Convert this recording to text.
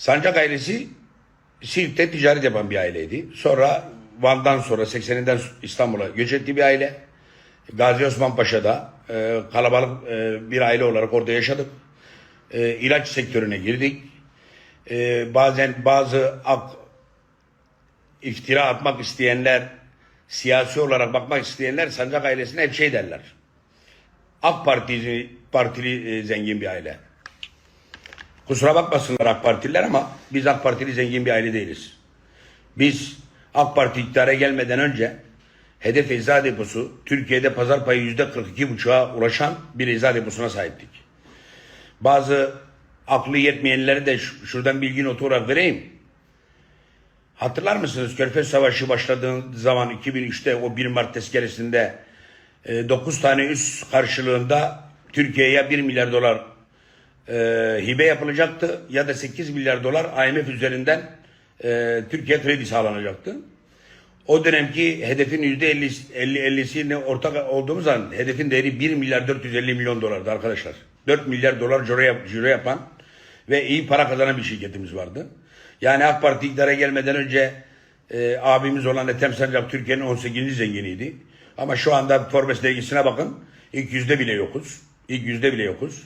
Sancak ailesi Siirt'te ticaret yapan bir aileydi. Sonra Van'dan sonra 80'inden İstanbul'a göç ettiği bir aile. Gazi Osman Paşa'da e, kalabalık e, bir aile olarak orada yaşadık. E, ilaç sektörüne girdik. E, bazen bazı ak, iftira atmak isteyenler, siyasi olarak bakmak isteyenler Sancak ailesine hep şey derler. AK Partili, partili e, zengin bir aile. Kusura bakmasınlar AK Partililer ama biz AK Partili zengin bir aile değiliz. Biz AK Parti iktidara gelmeden önce hedef eczacı deposu Türkiye'de pazar payı yüzde 42,5'a ulaşan bir eczacı deposuna sahiptik. Bazı aklı yetmeyenleri de şuradan bilgi notu olarak vereyim. Hatırlar mısınız Körfez Savaşı başladığı zaman 2003'te o 1 Mart tezkeresinde 9 tane üs karşılığında Türkiye'ye 1 milyar dolar e, hibe yapılacaktı ya da 8 milyar dolar IMF üzerinden e, Türkiye kredi sağlanacaktı. O dönemki hedefin %50'sine ortak olduğumuz zaman hedefin değeri 1 milyar 450 milyon dolardı arkadaşlar. 4 milyar dolar ciro, yap, ciro yapan ve iyi para kazanan bir şirketimiz vardı. Yani AK Parti iktidara gelmeden önce e, abimiz olan Ethem Sancak Türkiye'nin 18. zenginiydi. Ama şu anda Forbes dergisine bakın. İlk yüzde bile yokuz. İlk yüzde bile yokuz.